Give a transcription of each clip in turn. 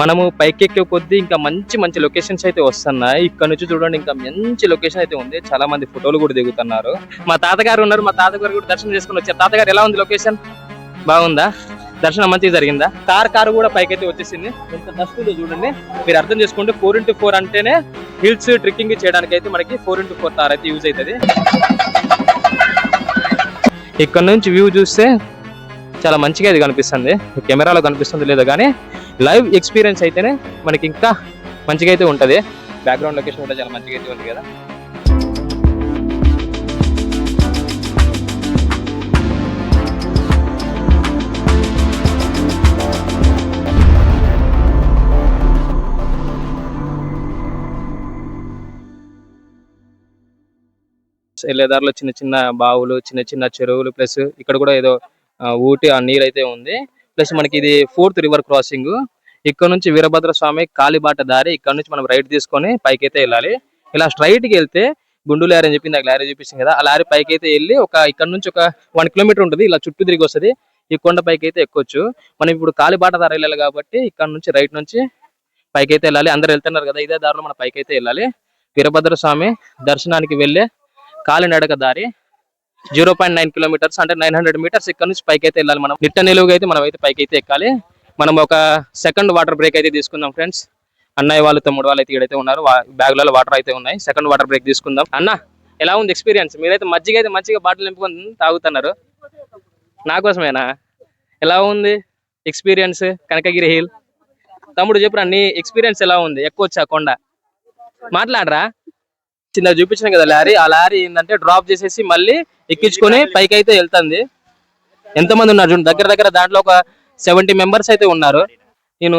మనము పైకెక్కే కొద్దీ ఇంకా మంచి మంచి లొకేషన్స్ అయితే వస్తున్నాయి. ఇక్కడ నుంచి చూడండి ఇంకా మంచి లొకేషన్ అయితే ఉంది. చాలా మంది ఫోటోలు కూడా దిగుతున్నారు. మా తాతగారు ఉన్నారు. మా తాతగారు కూడా దర్శనం చేసుకుని వచ్చారు. తాతగారు ఎలా ఉంది లొకేషన్? బాగుందా? దర్శనం మంచిగా జరిగిందా? కార్ కారు కూడా పైకైతే వచ్చేసింది. ఎంత డస్ట్ చూడండి. మీరు అర్థం చేసుకుంటే ఫోర్ ఇంటూ ఫోర్ అంటేనే హిల్స్ ట్రెక్కింగ్ చేయడానికి అయితే మనకి ఫోర్ ఇంటూ ఫోర్ కార్ అయితే యూజ్ అవుతుంది. ఇక్కడ నుంచి వ్యూ చూస్తే చాలా మంచిగా ఇది కనిపిస్తుంది. కెమెరాలో కనిపిస్తుంది లేదో కానీ లైవ్ ఎక్స్పీరియన్స్ అయితేనే మనకి ఇంకా మంచిగా అయితే ఉంటుంది. బ్యాక్గ్రౌండ్ లొకేషన్ కూడా చాలా మంచిగా అయితే ఉంది కదా. వెళ్ళేదారిలో చిన్న చిన్న బావులు చిన్న చిన్న చెరువులు ప్లస్ ఇక్కడ కూడా ఏదో ఊటి ఆ నీరు అయితే ఉంది. ప్లస్ మనకి ఇది ఫోర్త్ రివర్ క్రాసింగ్. ఇక్కడ నుంచి వీరభద్ర స్వామి కాలిబాట దారి ఇక్కడ నుంచి మనం రైట్ తీసుకొని పైకి అయితే వెళ్ళాలి. ఇలా స్ట్రైట్కి వెళ్తే గుండు లారీ అని చెప్పింది నాకు లారీ చూపిస్తుంది కదా ఆ లారీ పైకి అయితే వెళ్ళి ఒక ఇక్కడ నుంచి ఒక వన్ కిలోమీటర్ ఉంటుంది. ఇలా చుట్టూ తిరిగి వస్తుంది. ఈ కొండ పైకి అయితే ఎక్కొచ్చు. మనం ఇప్పుడు కాలిబాట దారి వెళ్ళాలి కాబట్టి ఇక్కడ నుంచి రైట్ నుంచి పైకి అయితే వెళ్ళాలి. అందరు వెళ్తున్నారు కదా ఇదే దారిలో మన పైకి అయితే వెళ్ళాలి. వీరభద్ర స్వామి దర్శనానికి వెళ్ళే కాలినడక దారి. జీరో పాయింట్ నైన్ కిలోమీటర్స్ అంటే నైన్ హండ్రెడ్ మీటర్స్ ఇక్కడ నుంచి పైకి అయితే వెళ్ళాలి మనం. నిట్ట నిలువుగా అయితే మనం అయితే పైకి అయితే ఎక్కాలి. మనం ఒక సెకండ్ వాటర్ బ్రేక్ అయితే తీసుకుందాం ఫ్రెండ్స్. అన్నయ్య వాళ్ళు తమ్ముడు వాళ్ళు అయితే ఇక్కడైతే ఉన్నారు. బ్యాగులలో వాటర్ అయితే ఉన్నాయి. సెకండ్ వాటర్ బ్రేక్ తీసుకుందాం. అన్న ఎలా ఉంది ఎక్స్పీరియన్స్? మీరైతే మజ్జిగ అయితే మంచిగా బాటిల్ నింపుకొని తాగుతున్నారు. నా కోసమేనా? ఎలా ఉంది ఎక్స్పీరియన్స్? కనకగిరి హిల్? తమ్ముడు చెప్పురా నీ ఎక్స్పీరియన్స్ ఎలా ఉంది? ఎక్కువ వచ్చా కొండ? మాట్లాడరా. చిన్న చూపించిన కదా లారీ. ఆ లారీ ఏంటంటే డ్రాప్ చేసేసి మళ్ళీ ఎక్కించుకొని పైకి అయితే వెళ్తుంది. ఎంతమంది ఉన్నారు చూడండి దగ్గర దగ్గర దాంట్లో ఒక సెవెంటీ మెంబర్స్ అయితే ఉన్నారు. నేను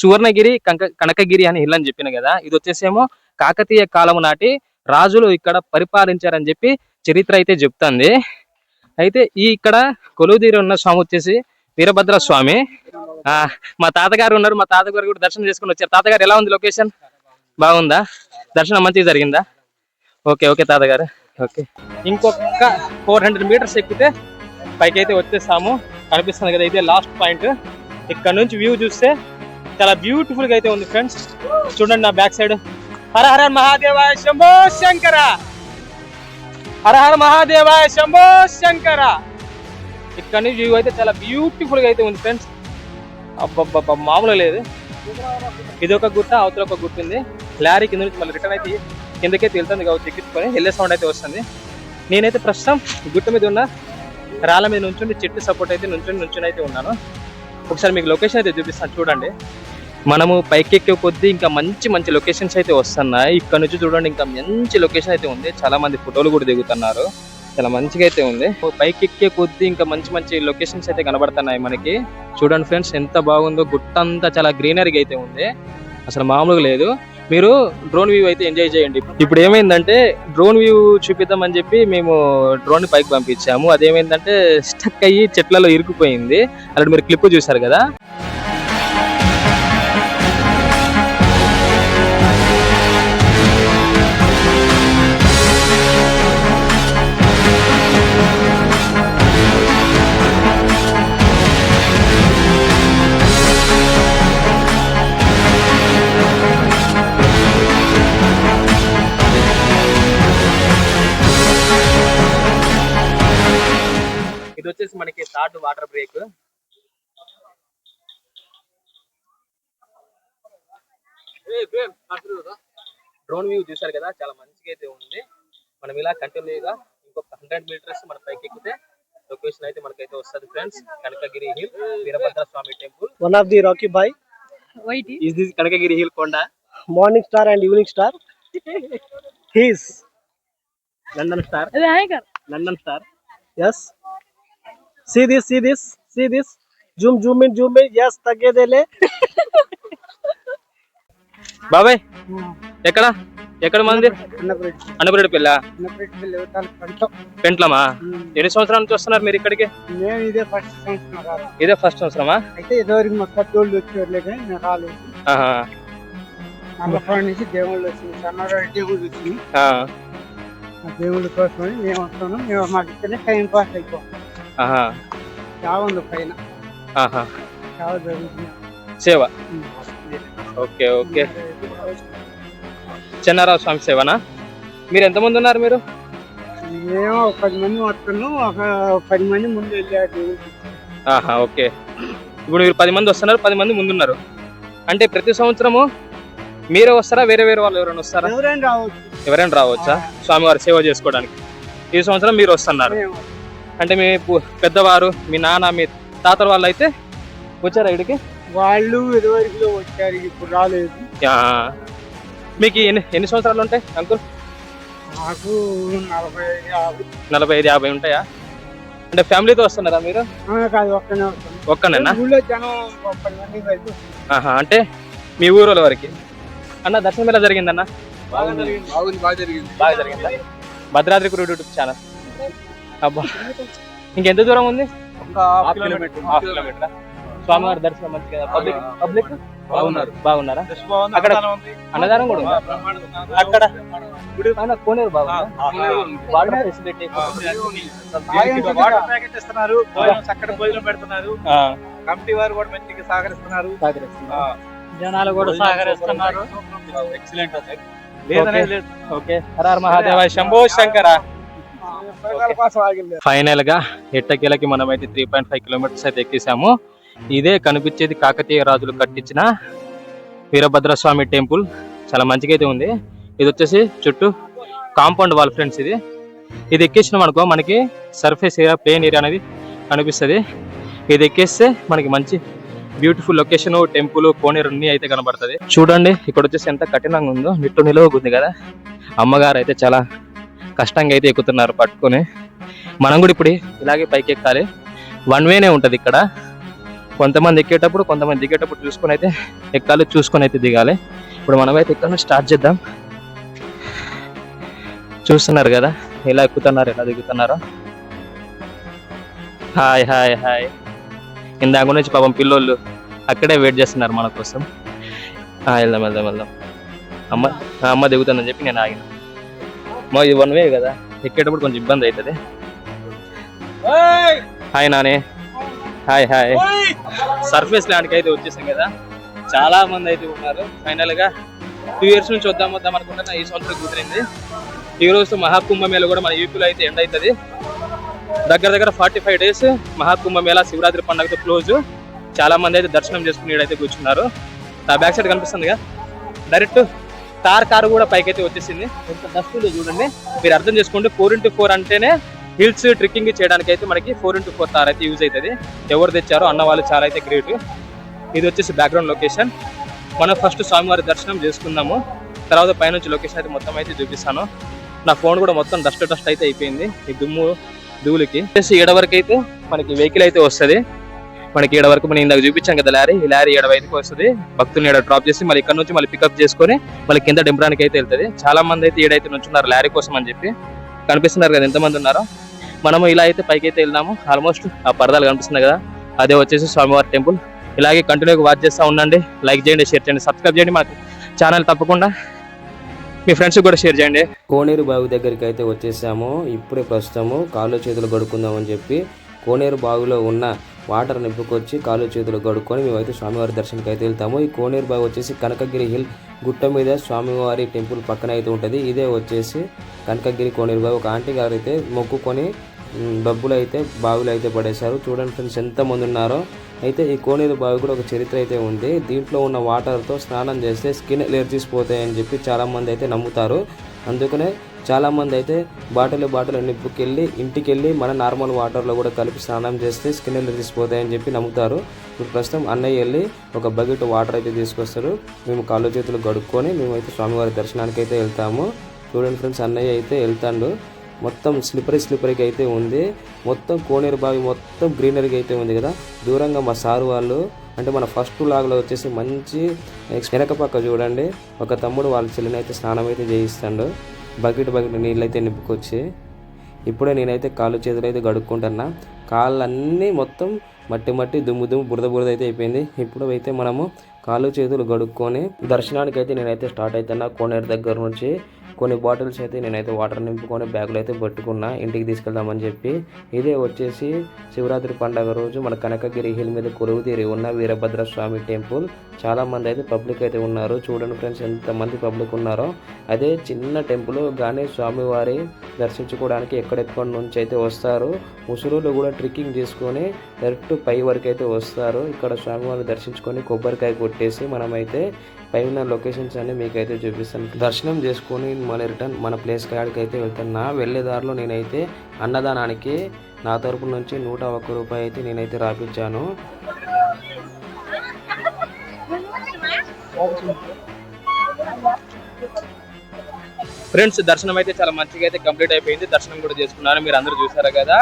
సువర్ణగిరి కనకగిరి అని హిల్ అని చెప్పిన కదా ఇది వచ్చేసేమో కాకతీయ కాలం నాటి రాజులు ఇక్కడ పరిపాలించారని చెప్పి చరిత్ర అయితే చెప్తుంది. అయితే ఈ ఇక్కడ కొలువుదీరి ఉన్న స్వామి వచ్చేసి వీరభద్ర స్వామి. ఆ, మా తాతగారు ఉన్నారు మా తాతగారు కూడా దర్శనం చేసుకుని వచ్చారు. తాతగారు ఎలా ఉంది లొకేషన్? బాగుందా? దర్శనం మంచిగా జరిగిందా? ఓకే ఓకే తాతగారు. ఓకే. ఇంకొక ఫోర్ హండ్రెడ్ మీటర్స్ ఎక్కితే పైకి అయితే వచ్చేస్తాము కనిపిస్తుంది కదా ఇదే లాస్ట్ పాయింట్ ఇక్కడ నుంచి వ్యూ చూస్తే చాలా బ్యూటిఫుల్గా అయితే ఉంది ఫ్రెండ్స్ చూడండి నా బ్యాక్ సైడ్ హర హర శంభో శంకర! హర హర శంభో శంకర! ఇక్కడ నుంచి వ్యూ అయితే చాలా బ్యూటిఫుల్గా అయితే ఉంది ఫ్రెండ్స్ అబ్బబ్బబ్బ మామూలు లేదు. ఇది ఒక గుట్ట అవతల ఒక గుట్ట ఉంది లారీ కింద నుంచి మళ్ళీ రిటర్న్ అయితే కిందకే తేలుతుంది కాబట్టి ఎక్కించుకొని వెళ్ళే సౌండ్ అయితే వస్తుంది. నేనైతే ప్రస్తుతం గుట్ట మీద ఉన్న రాళ్ళ మీద నుంచుండి చెట్టు సపోర్ట్ అయితే నుంచుని నుంచుని అయితే ఉన్నాను. ఒకసారి మీకు లొకేషన్ అయితే చూపిస్తాను చూడండి. మనము పైకెక్కే కొద్దీ ఇంకా మంచి మంచి లొకేషన్స్ అయితే వస్తున్నాయి. ఇక్కడ నుంచి చూడండి ఇంకా మంచి లొకేషన్ అయితే ఉంది. చాలా మంది ఫోటోలు కూడా దిగుతున్నారు. చాలా మంచిగా అయితే ఉంది. పైకి ఎక్కే కొద్దీ ఇంకా మంచి మంచి లొకేషన్స్ అయితే కనబడుతున్నాయి మనకి. చూడండి ఫ్రెండ్స్ ఎంత బాగుందో గుట్ట అంతా చాలా గ్రీనరీగా అయితే ఉంది. అసలు మామూలుగా లేదు. మీరు డ్రోన్ వ్యూ అయితే ఎంజాయ్ చేయండి. ఇప్పుడు ఏమైందంటే డ్రోన్ వ్యూ చూపిద్దామని చెప్పి మేము డ్రోన్ పైకి పంపించాము. అదేమైందంటే స్టక్ అయ్యి చెట్లలో ఇరుక్కుపోయింది. అలాంటి మీరు క్లిప్ చూసారు కదా? ఇది వచ్చేసి మనకి third water break. Drone view చూసారు కదా చాలా మంచిగా అయితే ఉంది. మనం ఇలా కంటిన్యూగా ఇంకొక హండ్రెడ్ మీటర్స్ మన పైకి ఎక్కితే లొకేషన్ అయితే మనకైతే వస్తుంది friends Kanakagiri hill Veerabhadra Swamy temple. One of the rocky boy is this Kanakagiri hill కొండ? Morning star and evening star he's London star London star yes See this, see this, see this. Zoom, zoom in, zoom in. Yes, తగ్గేదేలే. బాబాయ్ ఎక్కడ? ఎక్కడ మంది? అన్నపరెడ్డి పిల్ల పెంట్లమా? ఎన్ని సంవత్సరాల నుంచి వస్తున్నారు మీరు ఇక్కడికి? నేను ఇదే ఫస్ట్ సంవత్సరం ఇదే ఫస్ట్ సంవత్సరమా? అయితే ఇదివరకు మా పెద్దోళ్ళు వచ్చేవాళ్ళే కానీ నేను రాలేదు. ఆహా. నల్లపాడు నుంచి దేవుళ్ళు వచ్చింది. సన్నరాడు దేవుళ్ళు వచ్చింది. ఆ. ఆ దేవుళ్ళ కోసమని మేము వస్తున్నాం. మేము మాకు ఇక్కడే టైం పాస్ అయిపోతాం ఉంది పైన. జరుగుతుంది. సేవ? Okay okay. చెన్నారావు స్వామి సేవనా? మీరు ఎంతమంది ఉన్నారు మీరు? మేము ఒక పది మంది వస్తున్నాం ఒక పది మంది ముందు వెళ్ళారు. ఆహా ఓకే. ఇప్పుడు మీరు పది మంది వస్తున్నారు పది మంది ముందున్నారు. అంటే ప్రతి సంవత్సరము మీరే వస్తారా వేరే వేరే వాళ్ళు ఎవరైనా వస్తారా? ఎవరైనా రావచ్చు. ఎవరైనా రావచ్చా? స్వామివారి సేవ చేసుకోవడానికి. ఈ సంవత్సరం మీరు వస్తున్నారు. అంటే మీ పెద్దవారు మీ నాన్న మీ తాతల వాళ్ళు అయితే వచ్చారా ఇక్కడికి? వాళ్ళు ఇదివరకులో వచ్చారు ఇప్పుడు రాలేదు. మీకు ఎన్ని ఎన్ని సంవత్సరాలు ఉంటాయి అంకుల్? నాకు నలభై యాభై. నలభై ఐదు యాభై ఉంటాయా? అంటే ఫ్యామిలీతో వస్తున్నారా మీరు? ఆ, కాదు ఒక్కనే వస్తాను ఒక్కనేనా? ఊళ్ళో జనం మంది ఆహా అంటే మీ ఊరు వరకు. అన్న దర్శనం ఎలా జరిగిందన్న? బాగా జరిగింది. బాగా జరిగిందా. Bhadradri YouTube channel. అబ్బా. ఇంకెంత దూరం ఉంది? స్వామివారి దర్శనం మంచి కదా? పబ్లిక్ పబ్లిక్ బాగున్నారు. బాగున్నారా? అక్కడ అన్నదానం కూడా? అక్కడ? ఆయన కోనేరు ఫెసిలిటీ ఇస్తున్నారు? చక్కటి భోజనం పెడుతున్నారు. ఆ, కమిటీ వారు కూడా మంచిగా సహకరిస్తున్నారు. సహకరిస్తున్నా. జనాలు కూడా సహకరిస్తున్నారు. Excellent okay. Horror Mahadeva. Shambho Shankara. ఫైనల్గా ఎట్టకేలకి మనం అయితే త్రీ పాయింట్ ఫైవ్ కిలోమీటర్స్ అయితే ఎక్కేసాము. ఇదే కనిపించేది కాకతీయ రాజులు కట్టించిన వీరభద్ర స్వామి టెంపుల్. చాలా మంచిగా అయితే ఉంది. ఇది వచ్చేసి చుట్టూ కాంపౌండ్ వాల్ ఫ్రెండ్స్ ఇది. ఇది ఎక్కేసినాం అనుకో మనకి సర్ఫేస్ ఏరియా ప్లేన్ ఏరియా అనేది కనిపిస్తుంది. ఇది ఎక్కేస్తే మనకి మంచి బ్యూటిఫుల్ లొకేషన్ టెంపుల్ కోనేరు అన్ని అయితే కనబడుతుంది. చూడండి ఇక్కడ వచ్చేసి ఎంత కఠినంగా ఉందో నిట్టు నిలవకుంది కదా. అమ్మగారు అయితే చాలా కష్టంగా అయితే ఎక్కుతున్నారు పట్టుకొని. మనం కూడా ఇప్పుడు ఇలాగే పైకి ఎక్కాలి. వన్ వేనే ఉంటుంది ఇక్కడ. కొంతమంది ఎక్కేటప్పుడు కొంతమంది దిగేటప్పుడు చూసుకొని అయితే ఎక్కాలి చూసుకొని అయితే దిగాలి. ఇప్పుడు మనం అయితే ఇక్కడ స్టార్ట్ చేద్దాం. చూస్తున్నారు కదా ఎలా ఎక్కుతున్నారు ఎలా దిగుతున్నారో. హాయ్ హాయ్ హాయ్ ఇందాక నుంచి పాపం పిల్లోళ్ళు అక్కడే వెయిట్ చేస్తున్నారు మన కోసం. ఆ, వెళ్దాం వెళ్దాం వెళ్దాం. అమ్మ ఆ, అమ్మ దిగుతుందని చెప్పి నేను ఆగిన. మా ఇది వన్ వే కదా. ఎక్కేటప్పుడు కొంచెం ఇబ్బంది అవుతుంది. హాయ్ నానే. Hi hi. సర్ఫేస్ ల్యాండ్కి అయితే వచ్చేసాం కదా. చాలా మంది అయితే ఉన్నారు. ఫైనల్గా టూ ఇయర్స్ నుంచి వద్దాం వద్దాం అనుకుంటున్నా. ఈ సంవత్సరం కుదిరింది. ఈ రోజు మహాకుంభమేళ కూడా మన యూపీలో అయితే ఎండ్ అవుతుంది. దగ్గర దగ్గర forty five days Maha Kumbh Mela Shivaratri పండుగతో close చాలా మంది అయితే దర్శనం చేసుకుని ఈడైతే కూర్చున్నారు. నా బ్యాక్ సైడ్ కనిపిస్తుందిగా. డైరెక్ట్ కార్ కారు కూడా పైకైతే వచ్చేసింది. ఎంత డస్ట్ ఉందో చూడండి. మీరు అర్థం చేసుకోండి ఫోర్ ఇంటూ ఫోర్ అంటేనే హిల్స్ ట్రెక్కింగ్ చేయడానికి అయితే మనకి ఫోర్ ఇంటూ ఫోర్ కార్ అయితే యూజ్ అవుతుంది. ఎవరు తెచ్చారో అన్న వాళ్ళు చాలా అయితే గ్రేట్ ఇది వచ్చేసి బ్యాక్గ్రౌండ్ లొకేషన్ మనం ఫస్ట్ స్వామివారి దర్శనం చేసుకుందాము. తర్వాత పైనుంచి లొకేషన్ అయితే మొత్తం అయితే చూపిస్తాను. నా ఫోన్ కూడా మొత్తం డస్ట్ డస్ట్ అయితే అయిపోయింది. ఈ దుమ్ము ధూళికి. వచ్చేసి ఏడ వరకు అయితే మనకి వెహికల్ అయితే వస్తుంది. మనకి ఇక్కడ వరకు మనం ఇందాక చూపించాం కదా లారీ. ఈ లారీ ఏడ వైపుకి వస్తుంది. భక్తుల్ని ఇక్కడ డ్రాప్ చేసి మళ్ళీ ఇక్కడ నుంచి మళ్ళీ పికప్ చేసుకొని మళ్ళీ కింద డింపడానికి అయితే వెళ్తుంది. చాలా మంది అయితే ఏడైతే నుంచున్నారు లారీ కోసం అని చెప్పి. కనిపిస్తున్నారు కదా ఎంతమంది ఉన్నారో. మనము ఇలా అయితే పైకి అయితే వెళ్దాము. ఆల్మోస్ట్ ఆ పరదాలు కనిపిస్తున్నాయి కదా. అదే వచ్చేసి స్వామివారి టెంపుల్ ఇలాగే కంటిన్యూగా వాచ్ చేస్తూ ఉండండి. లైక్ చేయండి షేర్ చేయండి సబ్స్క్రైబ్ చేయండి మాకు ఛానల్ తప్పకుండా. మీ ఫ్రెండ్స్ కూడా షేర్ చేయండి. కోనేరు బావి దగ్గరికి అయితే వచ్చేసాము. ఇప్పుడే ప్రస్తుతము. కాళ్ళు చేతులు గడుక్కుందామని చెప్పి కోనేరు బావిలో ఉన్న వాటర్ నింపుకొచ్చి కాళ్ళు చేతులు కడుక్కొని మేమైతే స్వామివారి దర్శనకి అయితే వెళ్తాము. ఈ కోనేరు బావి వచ్చేసి కనకగిరి హిల్ గుట్ట మీద స్వామివారి టెంపుల్ పక్కన అయితే ఉంటుంది. ఇదే వచ్చేసి కనకగిరి కోనేరు బావి. ఒక ఆంటీ గారు అయితే మొక్కుకొని డబ్బులు అయితే బావిలో అయితే పడేశారు. చూడండి ఫ్రెండ్స్ ఎంతమంది ఉన్నారో. అయితే ఈ కోనేరు బావి కూడా ఒక చరిత్ర అయితే ఉంది. దీంట్లో ఉన్న వాటర్తో స్నానం చేస్తే స్కిన్ ఎలర్జీస్ పోతాయని చెప్పి చాలామంది అయితే నమ్ముతారు. అందుకనే చాలామంది అయితే బాటిల్ బాటిల్ వెళ్ళి ఇంటికి వెళ్ళి మన నార్మల్ వాటర్లో కూడా కలిపి స్నానం చేస్తే స్కిన్ ఎలర్జీస్ చెప్పి నమ్ముతారు. ఇప్పుడు ప్రస్తుతం అన్నయ్య వెళ్ళి ఒక బకెట్ వాటర్ అయితే తీసుకొస్తారు మేము కాళ్ళు చేతులు గడుక్కొని మేమైతే స్వామివారి దర్శనానికి అయితే వెళ్తాము. చూడండి ఫ్రెండ్స్ అన్నయ్య అయితే వెళ్తాడు. మొత్తం స్లిపరీ స్లిపరీకి అయితే ఉంది. మొత్తం కోనేరు బావి మొత్తం గ్రీనరీగా అయితే ఉంది కదా. దూరంగా మా సారు వాళ్ళు అంటే మన ఫస్ట్ లాగ్లో వచ్చేసి మంచి వెనక పక్క చూడండి. ఒక తమ్ముడు వాళ్ళ చెల్లిని అయితే స్నానం అయితే చేయిస్తాడు. బకెట్ బకెట్ నీళ్ళు అయితే నింపుకొచ్చి ఇప్పుడే నేనైతే కాళ్ళు చేతులు అయితే గడుక్కుంటున్నా కాళ్ళన్నీ మొత్తం మట్టి మట్టి దుమ్ము దుమ్ము బురద బురద అయితే అయిపోయింది. ఇప్పుడు అయితే మనము కాళ్ళు చేతులు గడుక్కొని దర్శనానికి అయితే నేనైతే స్టార్ట్ అవుతున్నా కోనేరు దగ్గర నుంచి కొన్ని బాటిల్స్ అయితే నేనైతే వాటర్ నింపుకొని బ్యాగులు అయితే పట్టుకున్నా ఇంటికి తీసుకెళ్దామని చెప్పి. ఇదే వచ్చేసి శివరాత్రి పండగ రోజు మన కనకగిరి హిల్ మీద కొలువు తీరి ఉన్న వీరభద్ర స్వామి టెంపుల్. చాలామంది అయితే పబ్లిక్ అయితే ఉన్నారు. చూడండి ఫ్రెండ్స్ ఎంతమంది పబ్లిక్ ఉన్నారో. అదే చిన్న టెంపుల్ కానీ స్వామివారి దర్శించుకోవడానికి ఎక్కడెక్కడి నుంచి అయితే వస్తారు. ముసురులు కూడా ట్రెక్కింగ్ చేసుకొని డైరెక్ట్ పై వరకు అయితే వస్తారు. ఇక్కడ స్వామివారిని దర్శించుకొని కొబ్బరికాయ కొట్టేసి మనమైతే పైన లొకేషన్స్ అన్ని మీకైతే చూపిస్తాను దర్శనం చేసుకొని మన రిటర్న్ మన ప్లేస్ కాడికి అయితే వెళ్తున్నా వెళ్ళే దారిలో నేనైతే అన్నదానానికి నా తరపు నుంచి నూట ఒక్క రూపాయి అయితే నేనైతే రాపించాను ఫ్రెండ్స్ దర్శనం అయితే చాలా మంచిగా అయితే కంప్లీట్ అయిపోయింది. దర్శనం కూడా చేసుకున్నారు మీరు అందరూ చూసారు కదా.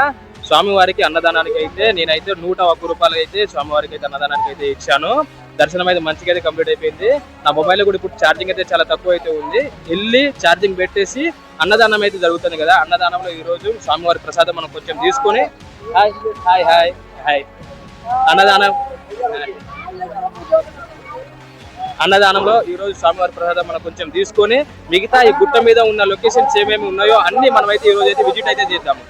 స్వామివారికి అన్నదానానికి అయితే నేనైతే నూట ఒక్క రూపాయలు అయితే స్వామివారికి అయితే అన్నదానానికి అయితే ఇచ్చాను. దర్శనం అయితే మంచిగా అయితే కంప్లీట్ అయిపోయింది. నా మొబైల్ కూడా ఇప్పుడు ఛార్జింగ్ అయితే చాలా తక్కువ అయితే ఉంది. వెళ్ళి ఛార్జింగ్ పెట్టేసి అన్నదానం అయితే జరుగుతుంది కదా. అన్నదానంలో ఈ రోజు స్వామివారి ప్రసాదం మనం కొంచెం తీసుకొని హాయ్ హాయ్ హాయ్ హాయ్. అన్నదానం అన్నదానంలో ఈ రోజు స్వామివారి ప్రసాదం మనం కొంచెం తీసుకొని మిగతా ఈ గుట్ట మీద ఉన్న లొకేషన్స్ ఏమేమి ఉన్నాయో అన్ని మనమైతే ఈ రోజు అయితే విజిట్ అయితే చేద్దాము.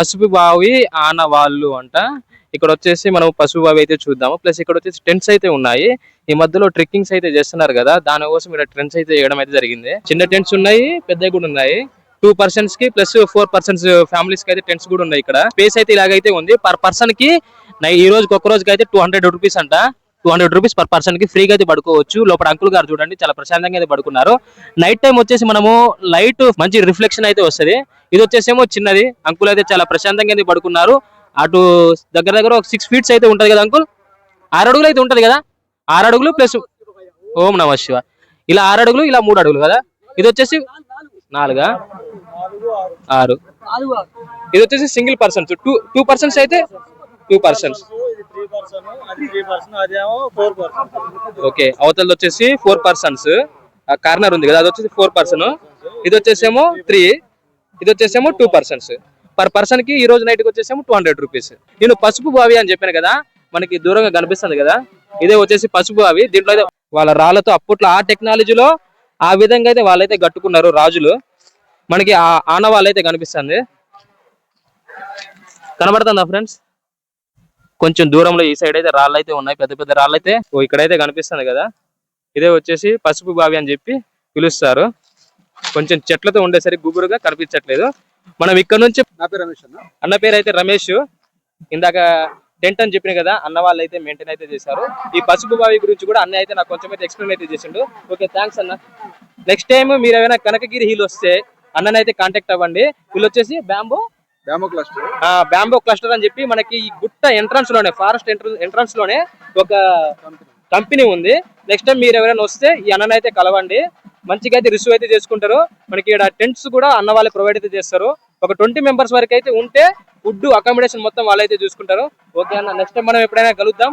పసుపు బావి ఆనవాళ్ళు అంట. ఇక్కడ వచ్చేసి మనం పసుపు బావి అయితే చూద్దాము. ప్లస్ ఇక్కడ వచ్చేసి టెంట్స్ అయితే ఉన్నాయి. ఈ మధ్యలో ట్రెక్కింగ్స్ అయితే చేస్తున్నారు కదా దానికోసం ఇక్కడ టెంట్స్ అయితే వేయడం అయితే జరిగింది. చిన్న టెంట్స్ ఉన్నాయి పెద్దవి కూడా ఉన్నాయి. టూ పర్సన్స్కి ప్లస్ ఫోర్ పర్సన్స్ ఫ్యామిలీస్కి అయితే టెంట్స్ కూడా ఉన్నాయి ఇక్కడ. స్పేస్ అయితే ఇలాగైతే ఉంది. పర్ పర్సన్కి ఈ రోజుకి ఒక్క రోజుకి అయితే టూ హండ్రెడ్ రూపీస్ అంట. టూ హండ్రెడ్ రూపీస్ పర్ పర్సన్కి ఫ్రీగా అయితే పడుకోవచ్చు. లోపల అంకుల్ గారు చూడండి చాలా ప్రశాంతంగా అయితే పడుకున్నారు. నైట్ టైం వచ్చేసి మనము లైట్ మంచి రిఫ్లెక్షన్ అయితే వస్తది. ఇది వచ్చేసేమో చిన్నది. అంకుల్ అయితే చాలా ప్రశాంతంగా అయితే పడుకున్నారు. అటు దగ్గర దగ్గర ఒక సిక్స్ ఫీట్స్ అయితే ఉంటది కదా అంకుల్? ఆరు అడుగులు అయితే ఉంటది కదా? ఆరు అడుగులు ప్లస్ ఓం నమ శివ. ఇలా ఆరు అడుగులు ఇలా మూడు అడుగులు కదా? ఇది వచ్చేసి నాలుగా? ఆరు. ఇది వచ్చేసి single persons. Two two persons అయితే టూ పర్సన్స్. పర్సన్ అది త్రీ పర్సన్ అదేమో ఫోర్ పర్సన్. ఓకే అవతలది వచ్చేసి ఫోర్ పర్సన్స్. కార్నర్ ఉంది కదా అది వచ్చేసి ఫోర్ పర్సన్. ఇది వచ్చేసేమో త్రీ ఇది వచ్చేసేమో టూ పర్సన్స్. పర్ పర్సన్కి ఈ రోజు నైట్కి వచ్చేసేమో టూ హండ్రెడ్ రూపీస్. నేను పసుపు బావి అని చెప్పాను కదా మనకి దూరంగా కనిపిస్తుంది కదా ఇదే వచ్చేసి పసుపు బావి. దీంట్లో అయితే వాళ్ళ రాళ్ళతో అప్పట్లో ఆ టెక్నాలజీలో ఆ విధంగా అయితే వాళ్ళైతే కట్టుకున్నారు రాజులు. మనకి ఆ ఆనవాళ్ళు అయితే కనిపిస్తుంది. కనబడుతుందా ఫ్రెండ్స్? కొంచెం దూరంలో ఈ సైడ్ అయితే రాళ్ళు అయితే ఉన్నాయి. పెద్ద పెద్ద రాళ్ళు అయితే ఇక్కడైతే కనిపిస్తుంది కదా. ఇదే వచ్చేసి పసుపు బావి అని చెప్పి పిలుస్తారు. కొంచెం చెట్లతో ఉండేసరికి గుబురుగా కనిపించట్లేదు. మనం ఇక్కడ నుంచి నా పేరు రమేష్ అన్న. అన్న పేరు అయితే రమేష్. ఇందాక టెంట్ అని చెప్పిన కదా అన్న వాళ్ళు అయితే మెయింటైన్ అయితే చేశారు. ఈ పసుపు బావి గురించి కూడా అన్న అయితే నాకు కొంచెం అయితే ఎక్స్ప్లెయిన్ అయితే చేసిండు. ఓకే థ్యాంక్స్ అన్న. నెక్స్ట్ టైం మీరు ఏమైనా కనకగిరి హిల్ వస్తే అన్ననైతే కాంటాక్ట్ అవ్వండి. వీళ్ళు వచ్చేసి బ్యాంబో బ్యాంబో క్లస్టర్. అని చెప్పి మనకి ఈ గుట్ట ఎంట్రన్స్లోనే ఫారెస్ట్ ఎంట్రన్స్లోనే ఒక కంపెనీ ఉంది. నెక్స్ట్ టైం మీరు ఎవరైనా వస్తే ఈ అన్నని అయితే కలవండి. మంచిగా అయితే రిసీవ్ అయితే చేసుకుంటారు. మనకి ఇక్కడ టెంట్స్ కూడా అన్న వాళ్ళే ప్రొవైడ్ అయితే చేస్తారు. ఒక ట్వంటీ మెంబర్స్ వరకు అయితే ఉంటే ఫుడ్ అకామిడేషన్ మొత్తం వాళ్ళైతే చూసుకుంటారు. ఓకే అన్న నెక్స్ట్ టైం మనం ఎప్పుడైనా కలుద్దాం.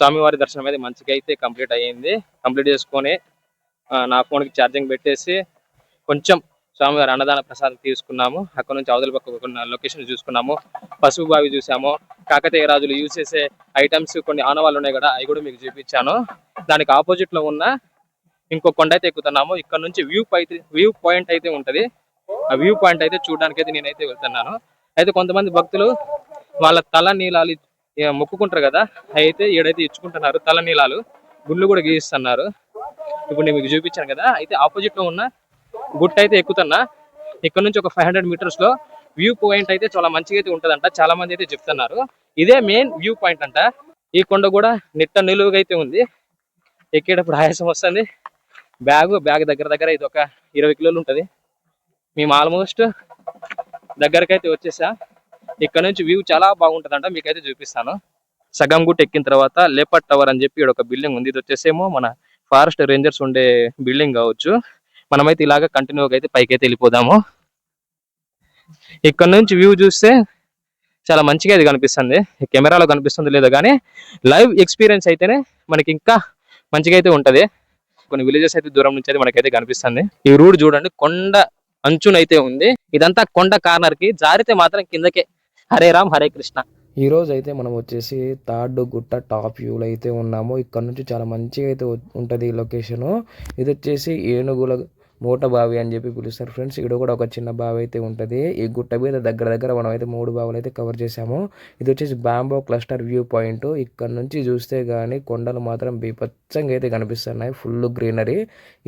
స్వామివారి దర్శనం అయితే మంచిగా అయితే కంప్లీట్ అయ్యింది. కంప్లీట్ చేసుకొని నా ఫోన్కి ఛార్జింగ్ పెట్టేసి కొంచెం స్వామివారి అన్నదాన ప్రసాదం తీసుకున్నాము. అక్కడ నుంచి అవతల పక్క కొన్ని లొకేషన్ చూసుకున్నాము. పసుపు బావి చూసాము. కాకతీయ రాజులు యూజ్ చేసే ఐటమ్స్ కొన్ని ఆనవాళ్ళు ఉన్నాయి కదా అవి కూడా మీకు చూపించాను. దానికి ఆపోజిట్లో ఉన్న ఇంకో కొండ అయితే ఎక్కుతున్నాము. ఇక్కడ నుంచి వ్యూ అయితే వ్యూ పాయింట్ అయితే ఉంటది. ఆ వ్యూ పాయింట్ అయితే చూడడానికి అయితే నేనైతే వెళ్తున్నాను. అయితే కొంతమంది భక్తులు వాళ్ళ తల నీలాలు మొక్కుకుంటారు కదా? అయితే ఈడైతే ఇచ్చుకుంటున్నారు తల నీలాలు గుళ్ళు కూడా గీయిస్తున్నారు. ఇప్పుడు నేను మీకు చూపించాను కదా? అయితే ఆపోజిట్లో ఉన్న గుట్ట అయితే ఎక్కుతున్నా. ఇక్కడ నుంచి ఒక ఫైవ్ హండ్రెడ్ మీటర్స్లో వ్యూ పాయింట్ అయితే చాలా మంచిగా అయితే ఉంటదంట. చాలా మంది అయితే చెప్తున్నారు. ఇదే మెయిన్ వ్యూ పాయింట్ అంట. ఈ కొండ కూడా నిట్ట నిలువుగా అయితే ఉంది. ఎక్కేటప్పుడు ఆయాసం వస్తుంది. బ్యాగ్ బ్యాగ్ దగ్గర దగ్గర ఇది ఒక ఇరవై కిలోలు ఉంటది. మేము ఆల్మోస్ట్ దగ్గరకైతే వచ్చేసా. ఇక్కడ నుంచి వ్యూ చాలా బాగుంటదంట మీకైతే చూపిస్తాను. సగం గుట్ట ఎక్కిన తర్వాత లేపట్ టవర్ అని చెప్పి ఇక్కడ ఒక బిల్డింగ్ ఉంది. ఇది వచ్చేసేమో మన ఫారెస్ట్ రేంజర్స్ ఉండే బిల్డింగ్ కావచ్చు. మనమైతే ఇలాగ కంటిన్యూగా అయితే పైకి అయితే వెళ్ళిపోదాము. ఇక్కడ నుంచి వ్యూ చూస్తే చాలా మంచిగా ఇది కనిపిస్తుంది. కెమెరాలో కనిపిస్తుంది లేదో కానీ లైవ్ ఎక్స్పీరియన్స్ అయితేనే మనకి ఇంకా మంచిగా అయితే ఉంటది. కొన్ని విలేజెస్ అయితే దూరం నుంచి అయితే మనకైతే కనిపిస్తుంది. ఈ రూట్ చూడండి కొండ అంచునైతే ఉంది. ఇదంతా కొండ కార్నర్కి జారితే మాత్రం కిందకే. హరే రామ్ హరే కృష్ణ. ఈ రోజు అయితే మనం వచ్చేసి థర్డ్ గుట్ట టాప్ వ్యూలో అయితే ఉన్నాము. ఇక్కడ నుంచి చాలా మంచిగా అయితే ఉంటుంది ఈ లొకేషన్. ఇది వచ్చేసి ఏనుగుల మూట బావి అని చెప్పి పిలుస్తారు ఫ్రెండ్స్. ఇక్కడ కూడా ఒక చిన్న బావి అయితే ఉంటుంది. ఈ గుట్ట మీద దగ్గర దగ్గర మనం అయితే మూడు బావులు అయితే కవర్ చేసాము ఇది వచ్చేసి బాంబో క్లస్టర్ వ్యూ పాయింట్. ఇక్కడ నుంచి చూస్తే కానీ కొండలు మాత్రం బీపచ్చంగా అయితే కనిపిస్తున్నాయి. Full greenery.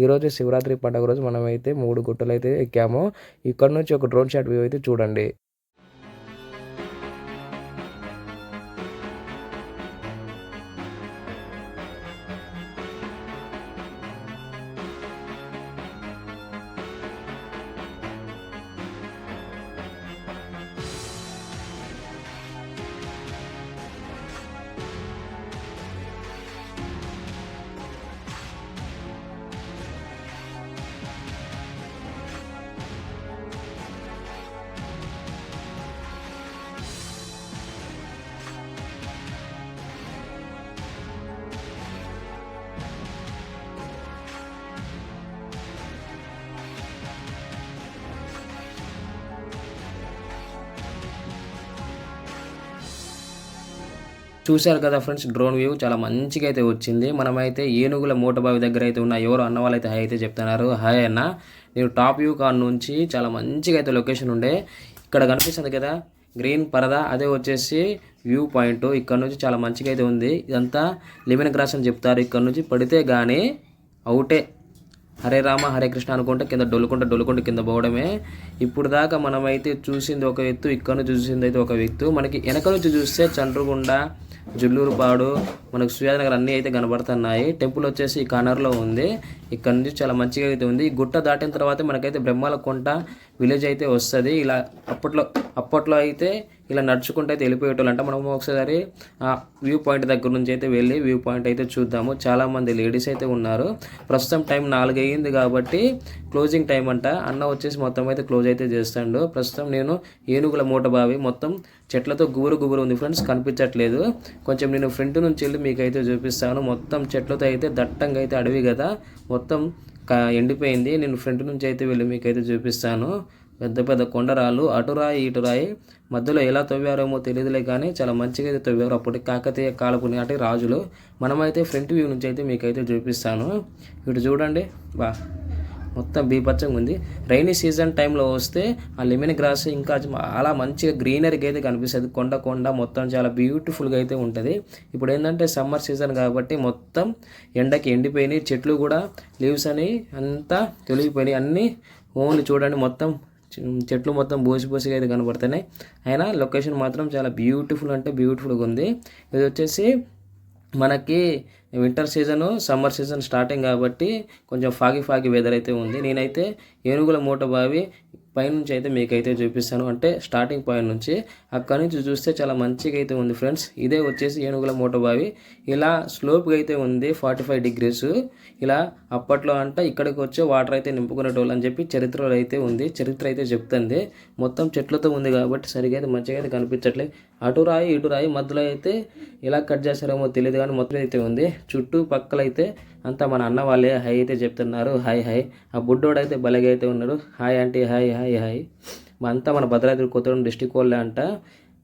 ఈ రోజు శివరాత్రి పండుగ రోజు మనం అయితే మూడు గుట్టలు అయితే ఎక్కాము. ఇక్కడ నుంచి ఒక డ్రోన్ షాట్ వ్యూ అయితే చూడండి. చూశారు కదా ఫ్రెండ్స్ డ్రోన్ వ్యూ చాలా మంచిగా అయితే వచ్చింది. మనమైతే ఏనుగుల మూటబావి దగ్గర అయితే ఉన్న ఎవరు అన్న వాళ్ళైతే హాయ్ అయితే చెప్తున్నారు. హాయ్ అన్న. నేను టాప్ వ్యూ కార్ నుంచి చాలా మంచిగా అయితే లొకేషన్ ఉండే. ఇక్కడ కనిపిస్తుంది కదా గ్రీన్ పరదా అదే వచ్చేసి వ్యూ పాయింట్. ఇక్కడ నుంచి చాలా మంచిగా అయితే ఉంది. ఇదంతా లిమిన్ గ్రాస్ అని చెప్తారు. ఇక్కడ నుంచి పడితే కానీ అవుటే. హరే రామ హరే కృష్ణ అనుకుంటే కింద డొల్లుకుంట డొల్లుకుంటే కింద పోవడమే. ఇప్పుడు దాకా మనమైతే చూసింది ఒక ఎత్తు ఇక్కడ నుంచి చూసింది అయితే ఒక వ్యక్తు మనకి వెనక నుంచి చూస్తే చండ్రుగుండ జుల్లూరుపాడు మనకు సూర్యానగర్ అన్నీ అయితే కనబడుతున్నాయి. టెంపుల్ వచ్చేసి ఈ కార్నర్లో ఉంది. ఇక్కడ నుంచి చాలా మంచిగా అయితే ఉంది. ఈ గుట్ట దాటిన తర్వాత మనకైతే బ్రహ్మాల కొంట విలేజ్ అయితే వస్తుంది. ఇలా అప్పట్లో అప్పట్లో అయితే ఇలా నడుచుకుంటూ అయితే వెళ్ళిపోయేటోళ్ళంట మనం ఒకసారి ఆ వ్యూ పాయింట్ దగ్గర నుంచి అయితే వెళ్ళి వ్యూ పాయింట్ అయితే చూద్దాము. చాలామంది లేడీస్ అయితే ఉన్నారు. ప్రస్తుతం టైం నాలుగు అయ్యింది కాబట్టి క్లోజింగ్ టైం అంట. అన్న వచ్చేసి మొత్తం అయితే క్లోజ్ అయితే చేస్తాడు. ప్రస్తుతం నేను ఏనుగుల మూట బావి మొత్తం చెట్లతో గుబురు గుబురు ఉంది ఫ్రెండ్స్ కనిపించట్లేదు. కొంచెం నేను ఫ్రంట్ నుంచి వెళ్ళి మీకు అయితే చూపిస్తాను. మొత్తం చెట్లతో అయితే దట్టంగా అయితే అడవి కదా మొత్తం ఎండిపోయింది. నేను ఫ్రంట్ నుంచి అయితే వెళ్ళి మీకు అయితే చూపిస్తాను. పెద్ద పెద్ద కొండరాళ్ళు అటురాయి ఇటురాయి మధ్యలో ఎలా తవ్వారేమో తెలియదులే కానీ చాలా మంచిగా అయితే తవ్వారు. అప్పటి కాకతీయ కాలపు నాటి రాజులు. మనమైతే ఫ్రంట్ వ్యూ నుంచి అయితే మీకైతే చూపిస్తాను. ఇటు చూడండి. బా మొత్తం బీపచ్చంగా ఉంది. రైనీ సీజన్ టైంలో వస్తే ఆ లెమన్ గ్రాస్ ఇంకా చాలా మంచిగా గ్రీనరీగా అయితే కనిపిస్తుంది. కొండ కొండ మొత్తం చాలా బ్యూటిఫుల్గా అయితే ఉంటుంది. ఇప్పుడు ఏంటంటే సమ్మర్ సీజన్ కాబట్టి మొత్తం ఎండకి ఎండిపోయినాయి. చెట్లు కూడా లీవ్స్ అని అంతా తొలగిపోయినాయి. అన్నీ ఓన్లీ చూడండి మొత్తం చెట్లు మొత్తం బోసి బోసిగా అయితే కనబడుతున్నాయి. అయినా లొకేషన్ మాత్రం చాలా బ్యూటిఫుల్ అంటే బ్యూటిఫుల్గా ఉంది. ఇది వచ్చేసి మనకి winter season summer season starting కాబట్టి కొంచెం ఫాగి ఫాగి వెదర్ అయితే ఉంది. నేనైతే ఏనుగుల మూట బావి పైనుంచి అయితే మీకైతే చూపిస్తాను. అంటే స్టార్టింగ్ పాయింట్ నుంచి అక్కడి నుంచి చూస్తే చాలా మంచిగా అయితే ఉంది ఫ్రెండ్స్. ఇదే వచ్చేసి ఏనుగుల మూటబావి. ఇలా స్లోప్గా అయితే ఉంది ఫార్టీ ఫైవ్ డిగ్రీస్. ఇలా అప్పట్లో అంటే ఇక్కడికి వచ్చే వాటర్ అయితే నింపుకునేటోళ్ళు అని చెప్పి చరిత్రలో అయితే ఉంది. చరిత్ర అయితే చెప్తుంది. మొత్తం చెట్లతో ఉంది కాబట్టి సరిగా అయితే మంచిగా అయితే కనిపించట్లేదు అటు రాయి ఇటు రాయి మధ్యలో అయితే ఇలా కట్ చేశారేమో తెలియదు కానీ మొత్తం అయితే ఉంది. చుట్టూ పక్కలైతే అంతా మన అన్న వాళ్ళే హై అయితే చెప్తున్నారు. హాయ్ హాయ్ ఆ బుడ్డోడు అయితే బలగా అయితే ఉన్నాడు. హాయ్ అంటే హాయ్ హాయ్ హాయ్. అంతా మన భద్రాద్రి కొత్తగూడెం డిస్టిక్ వాళ్ళే అంట.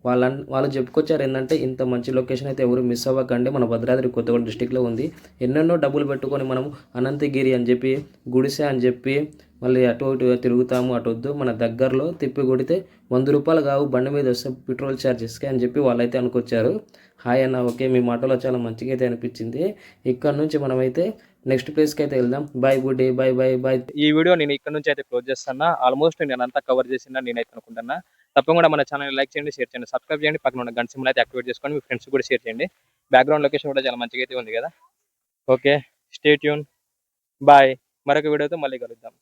వాళ్ళ వాళ్ళు చెప్పుకొచ్చారు ఏంటంటే ఇంత మంచి లొకేషన్ అయితే ఎవరు మిస్ అవ్వకండి. మన భద్రాద్రి కొత్తగూడెం డిస్టిక్లో ఉంది. ఎన్నెన్నో డబ్బులు పెట్టుకొని మనం అనంతగిరి అని చెప్పి గుడిసె అని చెప్పి మళ్ళీ అటు ఇటు తిరుగుతాము అటు వద్దు మన దగ్గరలో తిప్పి కొడితే వంద రూపాయలు కావు బండి మీద వస్తే పెట్రోల్ ఛార్జెస్కి అని చెప్పి వాళ్ళైతే అనుకొచ్చారు. హాయ్ అన్న ఓకే మీ మాటలో చాలా మంచిగా అయితే అనిపించింది. ఇక్కడ నుంచి మనమైతే నెక్స్ట్ ప్లేస్కి అయితే వెళ్దాం. Bye good day bye bye bye ఈ వీడియో నేను ఇక్కడ నుంచి అయితే క్లోజ్ చేస్తున్నా ఆల్మోస్ట్ నేను అంతా కవర్ చేసిన నేనైతే అనుకుంటున్నా. తప్పకుండా మన ఛానల్ లైక్ చేయండి షేర్ చేయండి సబ్స్క్రైబ్ చేయండి. పక్కన ఉన్న గంట సింబల్ అయితే యాక్టివేట్ చేసుకోండి. మీ ఫ్రెండ్స్ కూడా షేర్ చేయండి. బ్యాక్గ్రౌండ్ లొకేషన్ కూడా చాలా మంచిగా అయితే ఉంది కదా. Okay stay tune bye. మరొక వీడియోతో మళ్ళీ కలుద్దాం.